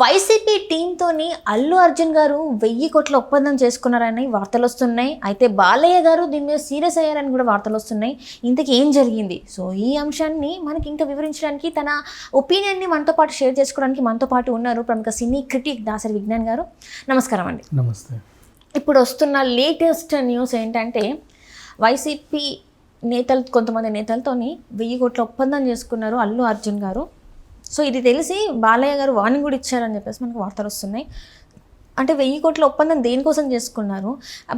YCP టీంతోని Allu Arjun గారు వెయ్యి కోట్ల ఒప్పందం చేసుకున్నారని వార్తలు వస్తున్నాయి. అయితే బాలయ్య గారు దీని మీద సీరియస్ అయ్యారని కూడా వార్తలు వస్తున్నాయి. ఇంతకీ ఏం జరిగింది? సో ఈ అంశాన్ని మనకి ఇంకా వివరించడానికి తన ఒపీనియన్ని మనతో పాటు షేర్ చేసుకోవడానికి మనతో పాటు ఉన్నారు ప్రముఖ సినీ క్రిటిక్ దాసరి విజ్ఞాన్ గారు. నమస్కారం అండి. నమస్తే. ఇప్పుడు వస్తున్న లేటెస్ట్ న్యూస్ ఏంటంటే వైసీపీ నేతలు కొంతమంది నేతలతోని వెయ్యి కోట్ల ఒప్పందం చేసుకున్నారు అల్లు అర్జున్ గారు. సో ఇది తెలిసి బాలయ్య గారు వార్నింగ్ కూడా ఇచ్చారని చెప్పేసి మనకు వార్తలు వస్తున్నాయి. అంటే వెయ్యి కోట్ల ఒప్పందం దేనికోసం చేసుకున్నారు?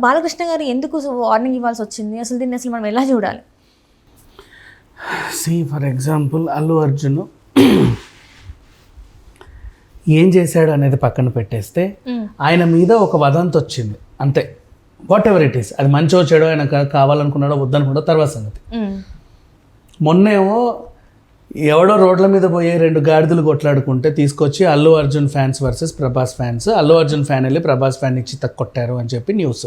బాలకృష్ణ గారు ఎందుకు వార్నింగ్ ఇవ్వాల్సి వచ్చింది? అసలు దీన్ని అసలు మనం ఎలా చూడాలి? See for example Allu Arjun ఏం చేశాడు అనేది పక్కన పెట్టేస్తే ఆయన మీద ఒక వదంతి వచ్చింది. అంతే. వాట్ ఎవర్ ఇట్ ఈస్ అది మంచో చెడో ఆయన కావాలనుకున్నాడో వద్దనుకున్నాడో తర్వాత సంగతి. మొన్నేమో ఎవడో రోడ్ల మీద పోయే రెండు గాడిదలు కొట్లాడుకుంటే తీసుకొచ్చి Allu Arjun fans versus Prabhas fans. Allu Arjun fan వెళ్ళి ప్రభాస్ ఫ్యాన్ ఇచ్చి కొట్టారు అని చెప్పి న్యూస్.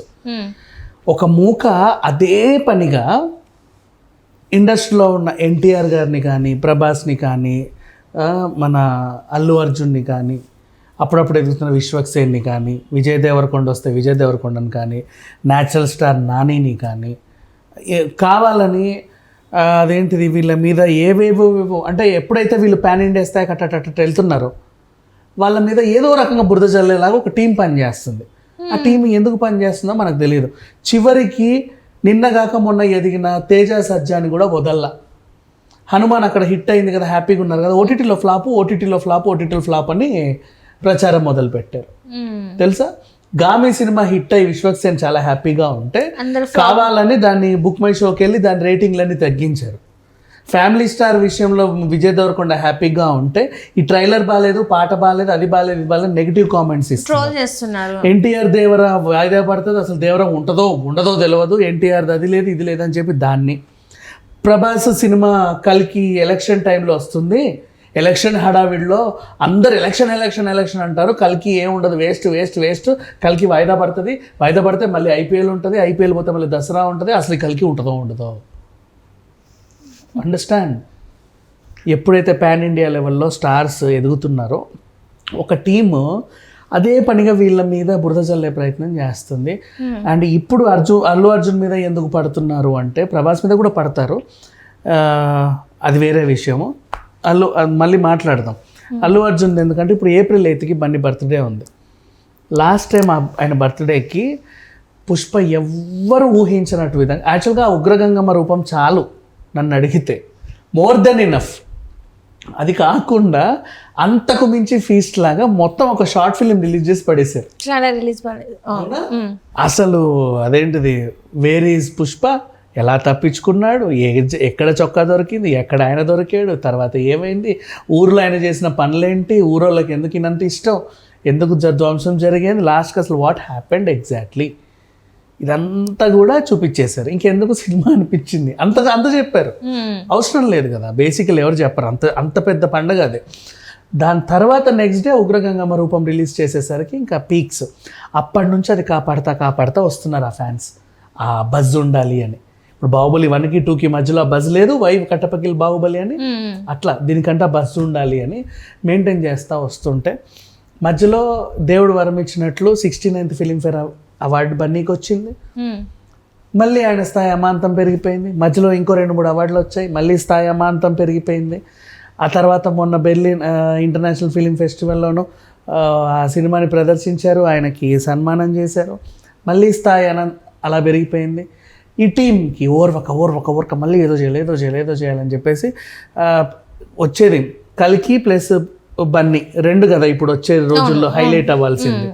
ఒక మూక అదే పనిగా ఇండస్ట్రీలో ఉన్న ఎన్టీఆర్ గారిని కానీ ప్రభాస్ని కానీ మన అల్లు అర్జున్ని కానీ అప్పుడప్పుడు ఎదుగుతున్న విశ్వక్సేన్ని కానీ విజయ్ దేవరకొండ వస్తే విజయ్ దేవరకొండని కానీ న్యాచురల్ స్టార్ నానిని కానీ కావాలని అదేంటిది వీళ్ళ మీద ఏవేవో ఏవో అంటే ఎప్పుడైతే వీళ్ళు ప్యాన్ ఇండియా స్థాయికి అట్ట వెళ్తున్నారో వాళ్ళ మీద ఏదో రకంగా బురద జల్లేలాగా ఒక టీం పనిచేస్తుంది ఆ టీం ఎందుకు పనిచేస్తుందో మనకు తెలియదు. చివరికి నిన్నగాక మొన్న ఎదిగిన తేజ సజ్జాని కూడా వదల్లా. హనుమాన్ అక్కడ హిట్ అయింది కదా హ్యాపీగా ఉన్నారు కదా ఓటీటీలో ఫ్లాప్ ఓటీటీలో ఫ్లాప్ ఓటీటీలో ఫ్లాప్ అని ప్రచారం మొదలు పెట్టారు ఉమ్. తెలుసా? గామి సినిమా హిట్ అయ్యి విశ్వక్సేన్ చాలా హ్యాపీగా ఉంటే కావాలని దాన్ని బుక్ మై షోకి వెళ్ళి దాని రేటింగ్లన్నీ తగ్గించారు. ఫ్యామిలీ స్టార్ విషయంలో విజయ్ దేవరకొండ హ్యాపీగా ఉంటే ఈ ట్రైలర్ బాగాలేదు పాట బాగాలేదు అది బాగాలేదు ఇది బాగాలేదు నెగిటివ్ కామెంట్స్ చేస్తున్నారు. ఎన్టీఆర్ దేవర వాయిదా పడుతుంది అసలు దేవరం ఉంటుందో ఉండదో తెలియదు ఎన్టీఆర్ అది లేదు ఇది లేదని చెప్పి దాన్ని. ప్రభాస్ సినిమా కలికి ఎలక్షన్ టైంలో వస్తుంది. ఎలక్షన్ హడావిడిలో అందరు ఎలక్షన్ ఎలక్షన్ ఎలక్షన్ అంటారు. కలికి ఏం ఉండదు. Waste waste waste. కలికి వాయిదా పడుతుంది. వాయిదా పడితే మళ్ళీ ఐపీఎల్ ఉంటుంది. ఐపీఎల్ పోతే మళ్ళీ దసరా ఉంటుంది. అసలు కలికి ఉంటుందో ఉండదో? అండర్స్టాండ్. ఎప్పుడైతే పాన్ ఇండియా లెవెల్లో స్టార్స్ ఎదుగుతున్నారో ఒక టీము అదే పనిగా వీళ్ళ మీద బురద చల్లే ప్రయత్నం చేస్తుంది. అండ్ ఇప్పుడు అర్జున్ అల్లు అర్జున్ మీద ఎందుకు పడుతున్నారు అంటే ప్రభాస్ మీద కూడా పడతారు. అది వేరే విషయము. అల్లు మళ్ళీ మాట్లాడదాం. అల్లు అర్జున్ ఎందుకంటే ఇప్పుడు ఏప్రిల్ ఎయిత్కి బండి బర్త్డే ఉంది. లాస్ట్ టైం ఆయన బర్త్డేకి పుష్ప ఎవ్వరు ఊహించినట్టు విధంగా యాక్చువల్గా ఉగ్రగంగమ్మ రూపం చాలు నన్ను అడిగితే. మోర్ దెన్ ఇనఫ్ అది కాకుండా అంతకు మించి ఫీస్ట్ లాగా మొత్తం ఒక షార్ట్ ఫిల్మ్ రిలీజ్ చేసి పడేశారు. చాలా రిలీజ్ పడలేదు ఉమ్. అసలు అదేంటిది? వేర్ ఈజ్ పుష్ప ఎలా తప్పించుకున్నాడు? ఏ ఎక్కడ చొక్కా దొరికింది? ఎక్కడ ఆయన దొరికాడు? తర్వాత ఏమైంది? ఊర్లో ఆయన చేసిన పనులేంటి? ఊరోళ్ళకి ఎందుకు ఇనంత ఇష్టం? ఎందుకు ధ్వంసం జరిగింది? లాస్ట్కి అసలు వాట్ హ్యాపెండ్ ఎగ్జాక్ట్లీ ఇదంతా కూడా చూపించేశారు. ఇంకెందుకు సినిమా అనిపించింది? అంత అంత చెప్పారు. అవసరం లేదు కదా. బేసికల్ ఎవరు చెప్పరు. అంత అంత పెద్ద పండగ అది. దాని తర్వాత నెక్స్ట్ డే ఉగ్రగంగమ్మ రూపం రిలీజ్ చేసేసరికి ఇంకా పీక్స్ అప్పటి నుంచి అది కాపాడుతా కాపాడుతా వస్తున్నారు ఆ ఫ్యాన్స్ ఆ బజ్ ఉండాలి అని. ఇప్పుడు బాహుబలి వన్కి టూకి మధ్యలో బజ్ లేదు. వైవ్ కట్టపకిల్ బాహుబలి అని. అట్లా దీనికంటే బస్ ఉండాలి అని మెయింటైన్ చేస్తూ వస్తుంటే మధ్యలో దేవుడు వరం ఇచ్చినట్లు సిక్స్టీ నైన్త్ ఫిలింఫేర్ అవార్డు బన్నీకి వచ్చింది. మళ్ళీ ఆయన స్థాయి అమాంతం పెరిగిపోయింది. మధ్యలో ఇంకో రెండు మూడు అవార్డులు వచ్చాయి. మళ్ళీ స్థాయి అమాంతం పెరిగిపోయింది. ఆ తర్వాత మొన్న బెర్లిన్ ఇంటర్నేషనల్ ఫిలిం ఫెస్టివల్లోనూ ఆ, ఆ సినిమాని ప్రదర్శించారు. ఆయనకి సన్మానం చేశారు. మళ్ళీ స్థాయి అలా పెరిగిపోయింది. ఈ టీంకి ఓర్వక ఓర్వక ఓర్వక మళ్ళీ ఏదో చేయాలి ఏదో చేయాలి ఏదో చేయాలని చెప్పేసి వచ్చేది కలికి ప్లస్ బన్నీ. రెండు కదా ఇప్పుడు వచ్చే రోజుల్లో హైలైట్ అవ్వాల్సింది.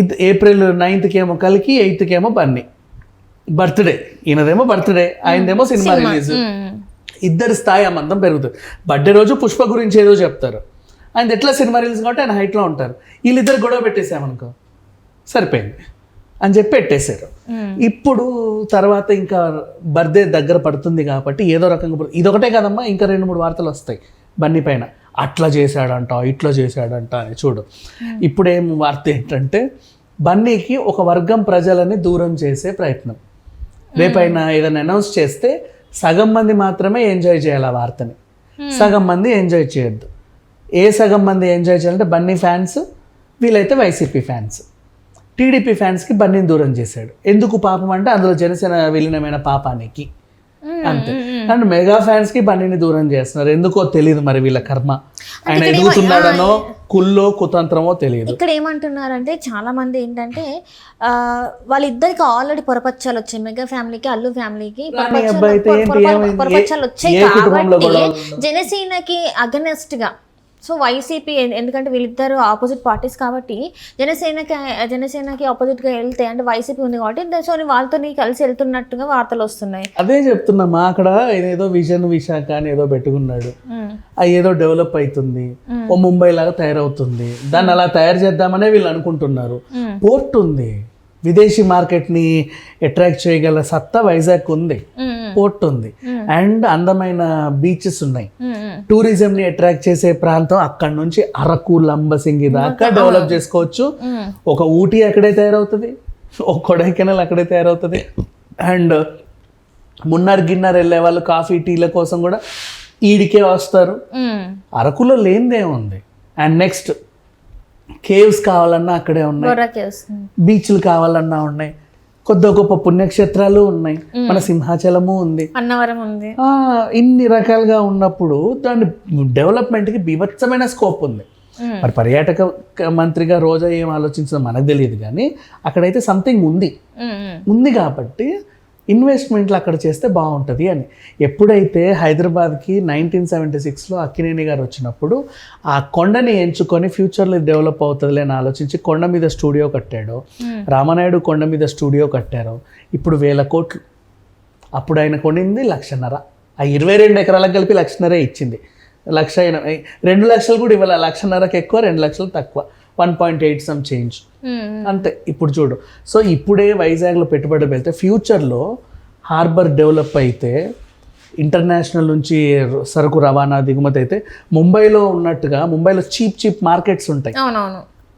ఇది ఏప్రిల్ నైన్త్కి ఏమో కలికి ఎయిత్కి ఏమో బన్నీ. బర్త్డే. ఈయనదేమో బర్త్డే ఆయనదేమో సినిమా రిలీజ్. ఇద్దరి స్థాయి అమందం పెరుగుతుంది. బర్త్డే రోజు పుష్ప గురించి ఏదో చెప్తారు. ఆయన ఎట్లా సినిమా రిలీజ్ కాబట్టి ఆయన హైట్లో ఉంటారు. వీళ్ళిద్దరు గొడవ పెట్టేసామనుకో సరిపోయింది. అని చెప్పి పెట్టేశారు. ఇప్పుడు తర్వాత ఇంకా బర్త్డే దగ్గర పడుతుంది కాబట్టి ఏదో రకంగా ఇదొకటే కదమ్మా ఇంకా రెండు మూడు వార్తలు వస్తాయి బన్నీ పైన. అట్లా చేశాడంట ఇట్లా చేశాడంట అని చూడు. ఇప్పుడేం వార్త ఏంటంటే బన్నీకి ఒక వర్గం ప్రజలని దూరం చేసే ప్రయత్నం. రేపైనా ఏదైనా అనౌన్స్ చేస్తే సగం మంది మాత్రమే ఎంజాయ్ చేయాలి ఆ వార్తని. సగం మంది ఎంజాయ్ చేయొద్దు. ఏ సగం మంది ఎంజాయ్ చేయాలంటే బన్నీ ఫ్యాన్స్ వీలైతే వైసీపీ ఫ్యాన్స్. టీడీపీ ఫ్యాన్స్కి బన్నీని దూరం చేశాడు. ఎందుకు పాపం అంటే అందులో జనసేన విలీనమైన పాపానికి. అంతే. అండ్ మెగా ఫ్యాన్స్కి బండిని దూరం చేస్తున్నారు. ఎందుకో తెలియదు మరి వీళ్ళ కర్మ. ఆయన ఎదుగుతున్నాడనో కుల్లో కుతంత్రమో తెలియదు ఇక్కడ ఏమంటున్నారంటే చాలా మంది ఏంటంటే వాళ్ళిద్దరికి ఆల్రెడీ పొరపచ్చాలు వచ్చాయి. మెగా ఫ్యామిలీకి అల్లు ఫ్యామిలీకి? పొరపచ్చాలు వచ్చాయి కాబట్టి జనసేనకి అగనెస్ట్గా సో వైసీపీ ఎందుకంటే వీళ్ళిద్దరు ఆపోజిట్ పార్టీస్ కాబట్టి జనసేనకి జనసేనకి ఆపోజిట్గా వెళ్తే అంటే వైసీపీ ఉంది కాబట్టి సో వాళ్ళతో కలిసి వెళ్తున్నట్టుగా వార్తలు వస్తున్నాయి. అదే చెప్తున్నామా అక్కడ ఏదో విజన్ విశాఖ అని ఏదో పెట్టుకున్నాడు. అది ఏదో డెవలప్ అవుతుంది ఓ ముంబై లాగా తయారవుతుంది. దాన్ని అలా తయారు చేద్దామనే వీళ్ళు అనుకుంటున్నారు. పోర్ట్ ఉంది. విదేశీ మార్కెట్ని అట్రాక్ట్ చేయగల సత్తా వైజాగ్ ఉంది. పోర్ట్ ఉంది. అండ్ అందమైన బీచెస్ ఉన్నాయి. టూరిజం ని అట్రాక్ట్ చేసే ప్రాంతం అక్కడ నుంచి అరకు లంబసింగి దాకా డెవలప్ చేసుకోవచ్చు. ఒక ఊటీ అక్కడే తయారవుతుంది. ఒక కొడైకెనాల్ అక్కడే తయారవుతుంది. అండ్ మున్నార్ గిన్నర్ వెళ్ళే వాళ్ళు కాఫీ టీల కోసం కూడా ఈడికే వస్తారు. అరకులో లేనిదే ఉంది. అండ్ నెక్స్ట్ కేవ్స్ కావాలన్నా అక్కడే ఉన్నాయి. బీచ్లు కావాలన్నా ఉన్నాయి. కొద్ది గొప్ప పుణ్యక్షేత్రాలు ఉన్నాయి. మన సింహాచలము ఉంది. అన్నవరం ఉంది. ఆ, ఇన్ని రకాలుగా ఉన్నప్పుడు దాని డెవలప్మెంట్కి బీభత్సమైన స్కోప్ ఉంది. మరి పర్యాటక క- మంత్రిగా రోజా ఏం ఆలోచించదో మనకు తెలియదు కానీ అక్కడైతే సంథింగ్ ఉంది. ఉంది కాబట్టి ఇన్వెస్ట్మెంట్లు అక్కడ చేస్తే బాగుంటుంది అని. ఎప్పుడైతే హైదరాబాద్కి నైన్టీన్ సెవెంటీ సిక్స్లో అక్కినేని గారు వచ్చినప్పుడు ఆ కొండని ఎంచుకొని ఫ్యూచర్లో డెవలప్ అవుతుందిలే అని ఆలోచించి కొండ మీద స్టూడియో కట్టాడు. రామనాయుడు కొండ మీద స్టూడియో కట్టారు. ఇప్పుడు వేల కోట్లు. అప్పుడు ఆయన కొనింది లక్షన్నర. ఆ ఇరవై రెండు ఎకరాలకు కలిపి లక్షన్నరే ఇచ్చింది. లక్ష ఎనభై రెండు లక్షలు కూడా ఇవ్వాలి? లక్షన్నరకు ఎక్కువ రెండు లక్షలు తక్కువ. One point eight some change. అంతే ఇప్పుడు చూడు. సో ఇప్పుడే వైజాగ్లో పెట్టుబడి పెడితే ఫ్యూచర్లో హార్బర్ డెవలప్ అయితే ఇంటర్నేషనల్ నుంచి సరుకు రవాణా దిగుమతి అయితే ముంబైలో ఉన్నట్టుగా ముంబైలో చీప్ చీప్ మార్కెట్స్ ఉంటాయి.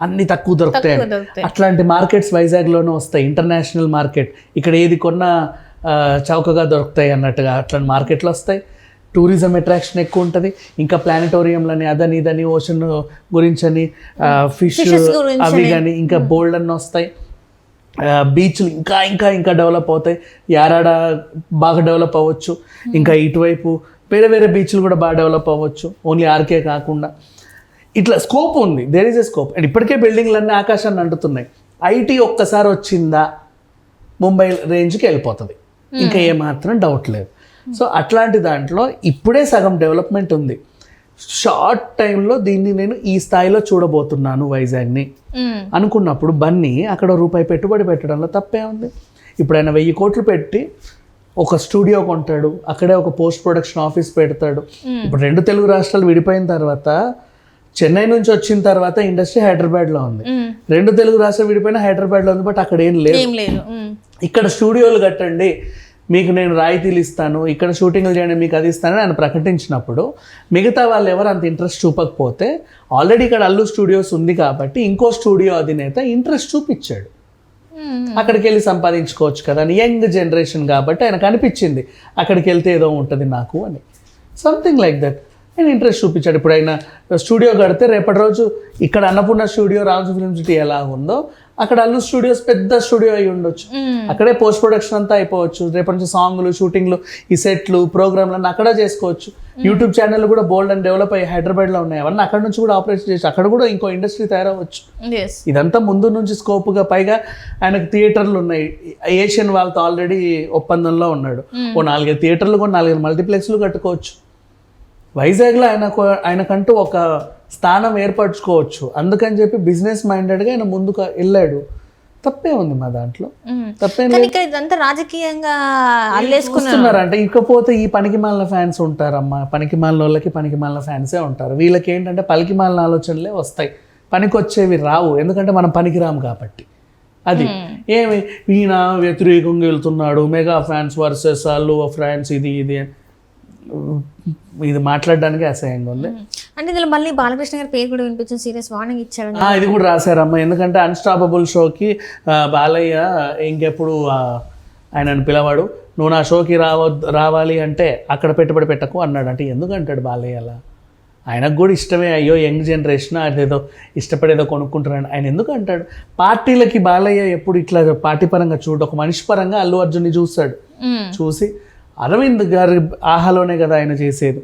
అన్ని తక్కువ దొరుకుతాయి. అట్లాంటి మార్కెట్స్ వైజాగ్లోనే వస్తాయి. ఇంటర్నేషనల్ మార్కెట్ ఇక్కడ ఏది కొన్నా చౌకగా దొరుకుతాయి అన్నట్టుగా అట్లాంటి మార్కెట్లు వస్తాయి. టూరిజం అట్రాక్షన్ ఎక్కువ ఉంటుంది. ఇంకా ప్లానటోరియంలని అదని ఇదని ఓషన్ గురించని ఫిష్. అవి కానీ ఇంకా బోల్డ్ అన్ని వస్తాయి. బీచ్లు ఇంకా ఇంకా ఇంకా డెవలప్ అవుతాయి. యారాడ బాగా డెవలప్ అవ్వచ్చు. ఇంకా ఇటువైపు వేరే వేరే బీచ్లు కూడా బాగా డెవలప్ అవ్వచ్చు. ఓన్లీ ఆర్కే కాకుండా. ఇట్లా స్కోప్ ఉంది. There is a scope and ఇప్పటికే బిల్డింగ్లన్నీ ఆకాశాన్ని అంటుతున్నాయి. ఐటీ ఒక్కసారి వచ్చిందా ముంబై రేంజ్కి వెళ్ళిపోతుంది. ఇంకా ఏమాత్రం డౌట్ లేదు. సో అట్లాంటి దాంట్లో ఇప్పుడే సగం డెవలప్మెంట్ ఉంది. షార్ట్ టైంలో దీన్ని నేను ఈ స్థాయిలో చూడబోతున్నాను వైజాగ్ని. అనుకున్నప్పుడు బన్నీ అక్కడ రూపాయి పెట్టుబడి పెట్టడంలో తప్పే ఉంది. ఇప్పుడు ఆయన వెయ్యి కోట్లు పెట్టి ఒక స్టూడియో కొంటాడు అక్కడే ఒక పోస్ట్ ప్రొడక్షన్ ఆఫీస్ పెడతాడు. ఇప్పుడు రెండు తెలుగు రాష్ట్రాలు విడిపోయిన తర్వాత చెన్నై నుంచి వచ్చిన తర్వాత ఇండస్ట్రీ హైదరాబాద్లో ఉంది. రెండు తెలుగు రాష్ట్రాలు విడిపోయిన హైదరాబాద్లో ఉంది బట్ అక్కడ ఏం లేదు. ఇక్కడ స్టూడియోలు కట్టండి మీకు నేను రాయితీలు ఇస్తాను ఇక్కడ షూటింగ్లు చేయండి మీకు అది ఇస్తానని ఆయన ప్రకటించినప్పుడు మిగతా వాళ్ళు ఎవరు అంత ఇంట్రెస్ట్ చూపకపోతే ఆల్రెడీ ఇక్కడ అల్లు స్టూడియోస్ ఉంది కాబట్టి ఇంకో స్టూడియో అధినేత ఇంట్రెస్ట్ చూపించాడు. అక్కడికి వెళ్ళి సంపాదించుకోవచ్చు కదా అని యంగ్ జనరేషన్ కాబట్టి ఆయనకు అనిపించింది అక్కడికి వెళ్తే ఏదో ఉంటుంది నాకు అని. సంథింగ్ లైక్ దట్ ఆయన ఇంట్రెస్ట్ చూపించాడు. ఇప్పుడు ఆయన స్టూడియో కడితే రేపటి రోజు ఇక్కడ Annapurna studio Raju film city ఎలా ఉందో అక్కడ అల్లు స్టూడియోస్ పెద్ద స్టూడియో అయి ఉండొచ్చు. అక్కడే పోస్ట్ ప్రొడక్షన్ అంతా అయిపోవచ్చు. రేపటి నుంచి సాంగ్లు షూటింగ్లు ఈ సెట్లు ప్రోగ్రాంలు అన్నీ అక్కడ చేసుకోవచ్చు. యూట్యూబ్ ఛానల్ కూడా బోల్డ్ అండ్ డెవలప్ అయ్యి హైదరాబాద్లో ఉన్నాయి. అవన్నీ అక్కడ నుంచి కూడా ఆపరేట్ చేసి అక్కడ కూడా ఇంకో ఇండస్ట్రీ తయారవచ్చు. ఇదంతా ముందు నుంచి స్కోప్గా పైగా ఆయనకు థియేటర్లు ఉన్నాయి. ఏషియన్ వాళ్ళతో ఆల్రెడీ ఒప్పందంలో ఉన్నాడు. ఓ నాలుగైదు థియేటర్లు కూడా నాలుగైదు మల్టీప్లెక్స్లు కట్టుకోవచ్చు. వైజాగ్లో ఆయనకు ఆయనకంటూ ఒక స్థానం ఏర్పరచుకోవచ్చు. అందుకని చెప్పి బిజినెస్ మైండెడ్గా ఆయన ముందుకు వెళ్ళాడు. తప్పే ఉంది మా దాంట్లో. తప్పేం ఇదంతా రాజకీయంగా అల్లేసుకున్నారు. చూస్తున్నారంటే. ఇకపోతే ఈ పనికి మాలిన ఫ్యాన్స్ ఉంటారమ్మా. పనికి మాలిన వాళ్ళకి పనికి మాలిన ఫ్యాన్సే ఉంటారు. వీళ్ళకి ఏంటంటే పలికి మాలిన ఆలోచనలే వస్తాయి. పనికి వచ్చేవి రావు. ఎందుకంటే మనం పనికిరాము కాబట్టి. అది. ఏమి? ఈయన వ్యతిరేకంగా వెళ్తున్నాడు. Mega fans versus Allu fans ఇది ఇది ఇది మాట్లాడడానికి అసహ్యంగా ఉంది. అంటే ఇందులో మళ్ళీ బాలకృష్ణ గారి పేరు కూడా వినిపించిన సీరియస్ వార్నింగ్ ఇచ్చాడు ఇది కూడా రాశారమ్మా. ఎందుకంటే అన్స్టాపబుల్ షోకి బాలయ్య ఇంకెప్పుడు ఆయనను పిలవాడు. నువ్వు నా షోకి రావద్దు రావాలి అంటే అక్కడ పెట్టుబడి పెట్టకు అన్నాడు. అంటే ఎందుకు అంటాడు బాలయ్య అలా? ఆయనకు కూడా ఇష్టమే. అయ్యో యంగ్ జనరేషన్ అదేదో ఇష్టపడేదో కొనుక్కుంటున్నాడు ఆయన ఎందుకు అంటాడు పార్టీలకి బాలయ్య ఎప్పుడు ఇట్లా పార్టీ పరంగా చూడు ఒక మనిషి పరంగా అల్లు అర్జున్ని చూస్తాడు. చూసి అరవింద్ గారి ఆహాలోనే కదా ఆయన చేసేది.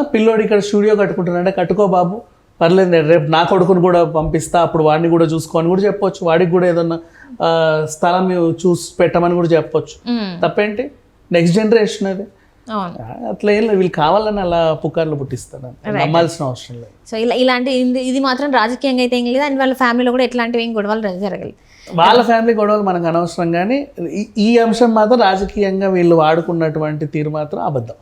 పిల్లోడు ఇక్కడ స్టూడియో కట్టుకుంటున్నాడే కట్టుకో బాబు పర్లేదు రేపు నా కొడుకుని కూడా పంపిస్తా అప్పుడు వాడిని కూడా చూసుకోని కూడా చెప్పొచ్చు. వాడికి కూడా ఏదన్నా స్థలం చూసి పెట్టమని కూడా చెప్పొచ్చు. తప్పేంటి? నెక్స్ట్ జనరేషన్ అది. అట్లా ఏం లేదు. వీళ్ళు కావాలని అలా పుకార్లు పుట్టిస్తాడు నమ్మాల్సిన అవసరం లేదు. సో ఇలా ఇలాంటి ఇది- ఇది మాత్రం రాజకీయంగా అయితే ఏం లేదు. అండ్ వాళ్ళ ఫ్యామిలీలో కూడా ఎట్లాంటివి ఏం గొడవలు జరగలేదు. వాళ్ళ ఫ్యామిలీ గొడవలు మనకు అనవసరం కానీ ఈ- ఈ అంశం మాత్రం రాజకీయంగా వీళ్ళు వాడుకున్నటువంటి తీరు మాత్రం అబద్ధం.